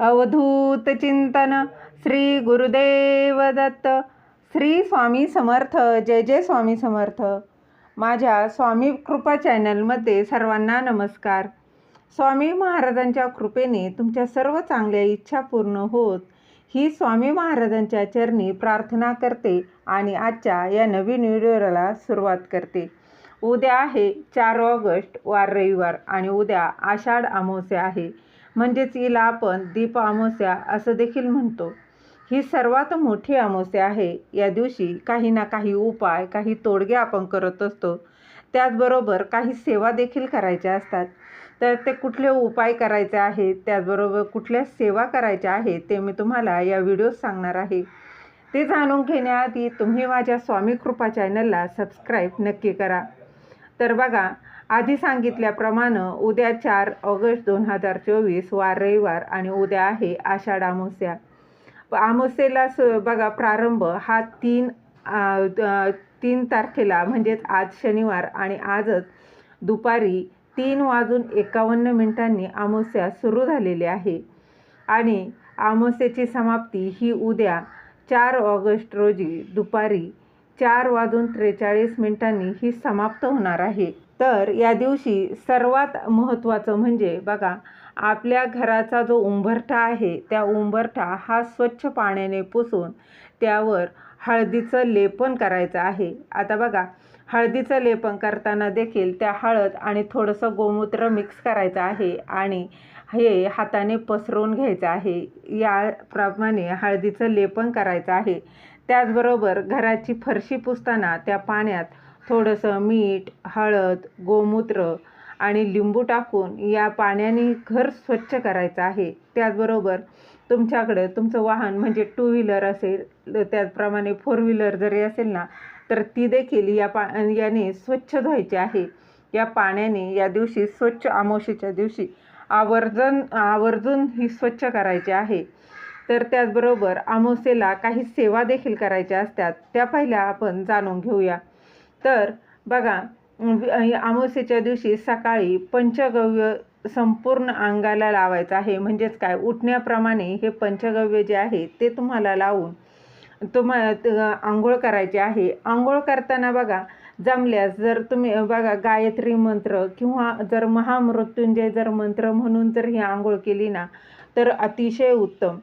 अवधूत चिंतन श्री गुरुदेव दत्त. श्री स्वामी समर्थ जय जय स्वामी समर्थ. माझ्या स्वामी कृपा चॅनलमध्ये सर्वांना नमस्कार. स्वामी महाराजांच्या कृपेने तुमच्या सर्व चांगल्या इच्छा पूर्ण होत ही स्वामी महाराजांच्या चरणी प्रार्थना करते आणि आजच्या या नवीन व्हिडिओला सुरुवात करते. उद्या आहे चार ऑगस्ट वार रविवार आणि उद्या आषाढ अमावस्या आहे. म्हणजेच हिला आपण दीप अमावस्या असं देखील म्हणतो. ही सर्वात मोठी अमावस्या आहे. या दिवशी काही ना काही उपाय काही तोडगे आपण करत असतो. त्याचबरोबर काही सेवा देखील करायच्या असतात. तर ते कुठले उपाय करायचे आहेत त्याचबरोबर कुठल्या सेवा करायच्या आहेत ते मी तुम्हाला या व्हिडिओत सांगणार आहे. ते जाणून घेण्याआधी तुम्ही माझ्या स्वामी कृपा चॅनलला सबस्क्राईब नक्की करा. तर बघा आधी सांगितल्याप्रमाणे उद्या चार ऑगस्ट दोन हजार चोवीस वार रविवार आणि उद्या आहे आषाढ अमावस्या. अमावस्येला स बघा प्रारंभ हा तीन आ, तीन तारखेला म्हणजेच आज शनिवार आणि आजच दुपारी तीन वाजून एकावन्न मिनिटांनी अमावस्या सुरू झालेली आहे. आणि अमावस्येची समाप्ती ही उद्या चार ऑगस्ट रोजी दुपारी चार वाजून त्रेचाळीस मिनिटांनी ही समाप्त होणार आहे. तर या दिवशी सर्वात महत्त्वाचं म्हणजे बघा आपल्या घराचा जो उंबरठा आहे त्या उंबरठा हा स्वच्छ पाण्याने पुसून त्यावर हळदीचं लेपन करायचं आहे. आता बघा हळदीचं लेपन करताना देखील त्या हळद आणि थोडंसं गोमूत्र मिक्स करायचं आहे आणि हे हाताने पसरवून घ्यायचं आहे. याप्रमाणे हळदीचं लेपन करायचं आहे. त्याचबरोबर घराची फरशी पुसताना त्या पाण्यात थोडंसं मीठ हळद गोमूत्र आणि लिंबू टाकून या पाण्याने घर स्वच्छ करायचं आहे. त्याचबरोबर तुमच्याकडं तुमचं वाहन म्हणजे टू व्हीलर असेल त्याचप्रमाणे फोर व्हीलर जरी असेल ना तर ती देखील या पा याने स्वच्छ धुवायची आहे. या पाण्याने या दिवशी स्वच्छ आमोशीच्या दिवशी आवर्जन आवर्जून ही स्वच्छ करायची आहे. तर त्याचबरोबर आमोसेला काही सेवा देखील करायच्या असतात त्या पहिल्या आपण जाणून घेऊया. तर बघा अमावस्येच्या दिवशी सकाळी पंचगव्य संपूर्ण अंगाला लावायचं आहे. म्हणजेच काय? उठण्याप्रमाणे हे पंचगव्य जे आहे ते तुम्हाला लावून तुम्हा आंघोळ करायची आहे. आंघोळ करताना बघा जमल्यास जर तुम्ही बघा गायत्री मंत्र किंवा जर महामृत्युंजय जर मंत्र म्हणून जर ही आंघोळ केली ना तर अतिशय उत्तम.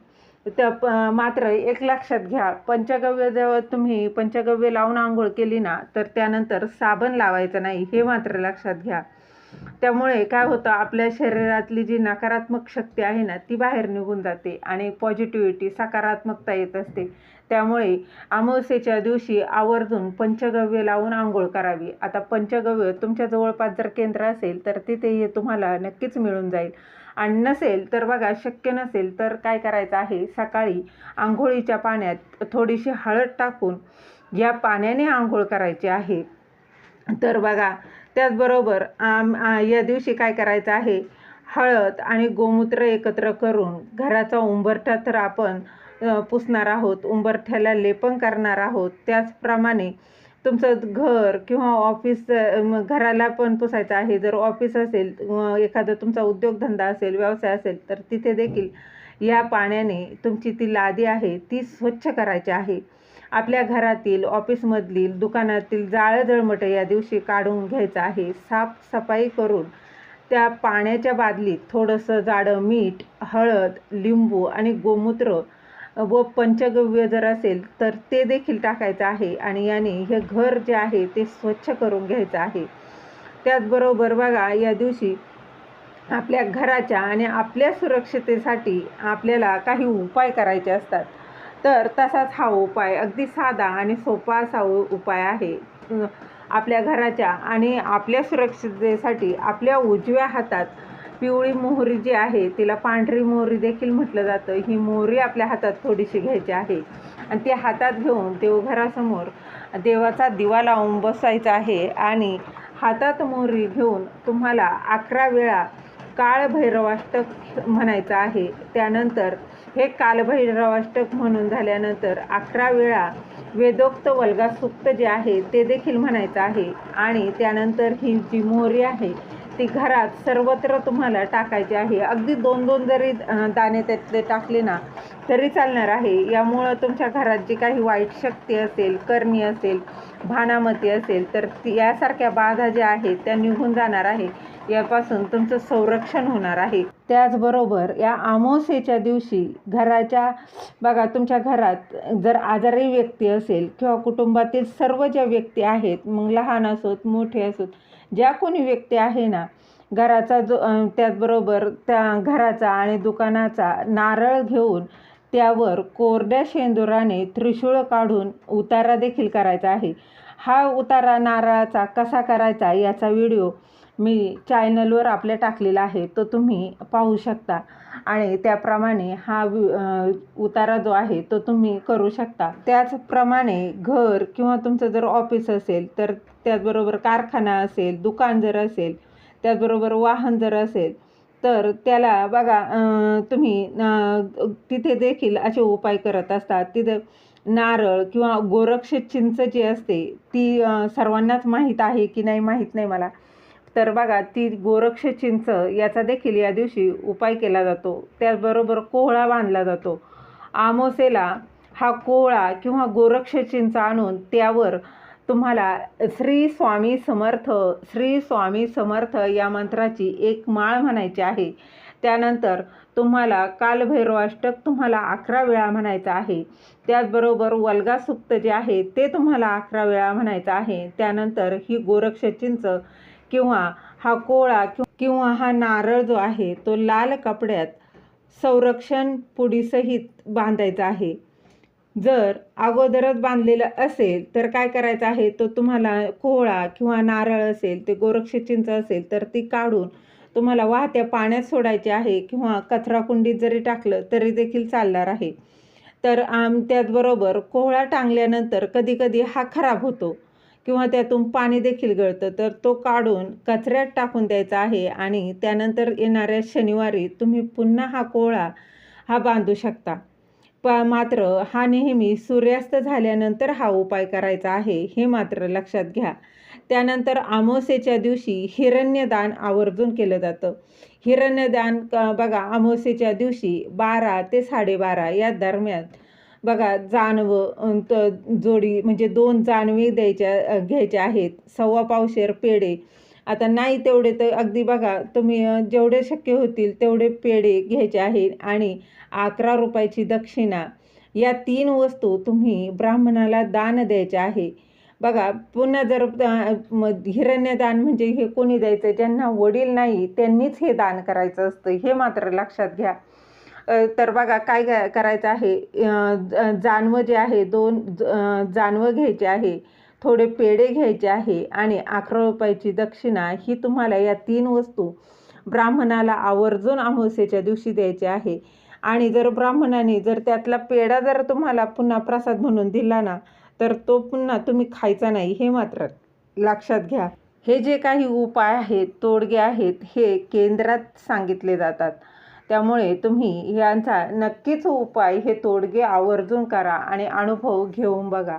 त्या प मात्र एक लक्षात घ्या पंचगव्य जेव्हा तुम्ही पंचगव्य लावून आंघोळ केली ना तर त्यानंतर साबण लावायचं नाही हे मात्र लक्षात घ्या. त्यामुळे काय होतं आपल्या शरीरातली जी नकारात्मक शक्ती आहे ना ती बाहेर निघून जाते आणि पॉझिटिव्हिटी सकारात्मकता येत असते. त्यामुळे अमावस्येच्या दिवशी आवर्जून पंचगव्य लावून आंघोळ करावी. आता पंचगव्य तुमच्या जवळपास जर केंद्र असेल तर तिथे हे तुम्हाला नक्कीच मिळून जाईल. आणि नसेल तर बघा शक्य नसेल तर काय करायचं आहे? सकाळी आंघोळीच्या पाण्यात थोडीशी हळद टाकून या पाण्याने आंघोळ करायची आहे. तर बघा त्याचबरोबर आम या दिवशी काय करायचं आहे? हळद आणि गोमूत्र एकत्र करून घराचा उंबरठा तर आपण पुसणार आहोत उंबरठ्याला लेपन करणार आहोत. त्याचप्रमाणे तुमचं घर किंवा ऑफिस घराला पण पुसायचं आहे. जर ऑफिस असेल एखादा तुमचा उद्योगधंदा असेल व्यवसाय असेल तर तिथे देखील या पाण्याने तुमची ती लादी आहे ती स्वच्छ करायची आहे. आपल्या घरातील ऑफिसमधील दुकानातील जाळं जळमटं या दिवशी काढून घ्यायचं आहे. साफसफाई करून त्या पाण्याच्या बादलीत थोडंसं जाडं मीठ हळद लिंबू आणि गोमूत्र व पंचगव्य जर असेल तर ते देखील टाकायचं आहे आणि याने हे घर जे आहे ते स्वच्छ करून घ्यायचं आहे. त्याचबरोबर बघा या दिवशी आपल्या घराच्या आणि आपल्या सुरक्षतेसाठी आपल्याला काही उपाय करायचे असतात. तर तसाच हा उपाय अगदी साधा आणि सोपा असा उपाय आहे. आपल्या घराच्या आणि आपल्या सुरक्षिततेसाठी आपल्या उजव्या हातात पिवळी मोहरी जी आहे तिला पांढरी मोहरी देखील म्हटलं जातं. ही मोहरी आपल्या हातात थोडीशी घ्यायची आहे. आणि ती हातात घेऊन देवघरासमोर देवाचा दिवा लावून बसायचा आहे. आणि हातात मोहरी घेऊन तुम्हाला अकरा वेळा काळभैरवाष्टक म्हणायचं आहे. त्यानंतर हे कालभैरवाष्टक म्हणून झाल्यानंतर अकरा वेळा वेदोक्त वल्गासूक्त जे आहे ते देखील म्हणायचं आहे. आणि त्यानंतर ही जी मोहरी आहे ती घरात सर्वत्र तुम्हाला टाकायची आहे. अगदी दोन दोन जरी दाणे त्यातले टाकले ना तरी चालणार आहे. यामुळं तुमच्या घरात जी काही वाईट शक्ती असेल करणी असेल भानामती असेल तर यासारख्या बाधा ज्या आहेत त्या निघून जाणार आहे. यापासून तुमचं संरक्षण होणार आहे. त्याचबरोबर या आमोसेच्या दिवशी घराच्या बघा तुमच्या घरात जर आजारी व्यक्ती असेल किंवा कुटुंबातील सर्व ज्या व्यक्ती आहेत मग लहान असोत मोठे असोत ज्या कोणी व्यक्ती आहे ना घराचा जो त्याचबरोबर त्या घराचा आणि दुकानाचा नारळ घेऊन त्यावर कोरड्या शेंदुराने त्रिशूळ काढून उतारा देखील करायचा आहे. हा उतारा नारळाचा कसा करायचा याचा व्हिडिओ मी चॅनलवर आपल्या टाकलेला आहे तो तुम्ही पाहू शकता. आणि त्याप्रमाणे हा वि- उतारा जो आहे तो तुम्ही करू शकता. त्याचप्रमाणे घर किंवा तुमचं जर ऑफिस असेल तर त्याचबरोबर कारखाना असेल दुकान जर असेल त्याचबरोबर वाहन जर असेल तर त्याला बघा तुम्ही तिथे देखील असे उपाय करत असतात. तिथं नारळ किंवा गोरक्ष चिंच जी असते ती सर्वांनाच माहीत आहे की नाही माहीत नाही मला. तर बघा ती गोरक्ष चिंच याचा देखील या दिवशी उपाय केला जातो. त्याचबरोबर कोहळा बांधला जातो. आमोसेला हा कोहळा किंवा गोरक्ष चिंच आणून त्यावर तुम्हाला श्री स्वामी समर्थ श्री स्वामी समर्थ या मंत्राची एक माळ म्हणायची आहे. त्यानंतर तुम्हाला कालभैरवाष्टक तुम्हाला अकरा वेळा म्हणायचं आहे. त्याचबरोबर वल्गासुक्त जे आहे ते तुम्हाला अकरा वेळा म्हणायचं आहे. त्यानंतर ही गोरक्ष चिंच किंवा हा कोळा किंवा हा नारळ जो आहे तो लाल कपड्यात संरक्षण पुडीसहित बांधायचा आहे. जर अगोदरच बांधलेलं असेल तर काय करायचं आहे? तो तुम्हाला कोहळा किंवा नारळ असेल ते गोरक्ष चिंच असेल तर ती काढून तुम्हाला वाहत्या पाण्यात सोडायची आहे किंवा कचरा कुंडीत जरी टाकलं तरी देखील चालणार आहे. तर आम त्याचबरोबर कोहळा टांगल्यानंतर कधीकधी हा खराब होतो किंवा त्यातून पाणी देखील गळतं. तर तो काढून कचऱ्यात टाकून द्यायचा आहे आणि त्यानंतर येणाऱ्या शनिवारी तुम्ही पुन्हा हा कोहळा हा बांधू शकता. प मात्र हा नेहमी सूर्यास्त झाल्यानंतर हा उपाय करायचा आहे हे मात्र लक्षात घ्या. त्यानंतर अमावस्येच्या दिवशी हिरण्यदान आवर्जून केलं जातं. हिरण्यदान क- बघा अमावस्येच्या दिवशी बारा ते साडेबारा या दरम्यान बघा जानवं त जोडी म्हणजे दोन जानवे द्यायच्या घ्यायच्या आहेत. सव्वा पावशेर पेढे आता नाही तेवढे तर अगदी बघा तुम्ही जेवढे शक्य होतील तेवढे पेढे घ्यायचे आहेत आणि अकरा रुपयाची दक्षिणा. या तीन वस्तू तुम्ही ब्राह्मणाला दान द्यायचे आहे. बघा पुन्हा जर म- हिरण्यदान म्हणजे हे कोणी द्यायचं? ज्यांना वडील नाही त्यांनीच हे दान करायचं असतं हे मात्र लक्षात घ्या. तर बघा काय करायचं आहे? जानवं जे आहे दोन जानवं घ्यायचे आहे. थोडे पेढे घ्यायचे आहे आणि अकरा रुपयाची दक्षिणा ही तुम्हाला या तीन वस्तू ब्राह्मणाला आवर्जून अमावस्येच्या दिवशी द्यायची आहे. आणि जर ब्राह्मणाने जर त्यातला पेढा जर तुम्हाला पुन्हा प्रसाद म्हणून दिला ना तर तो पुन्हा तुम्ही खायचा नाही हे मात्र लक्षात घ्या. हे जे काही उपाय आहेत तोडगे आहेत हे केंद्रात सांगितले जातात. त्यामुळे तुम्ही यांचा नक्कीच उपाय हे तोडगे आवर्जून करा आणि अनुभव घेऊन बघा.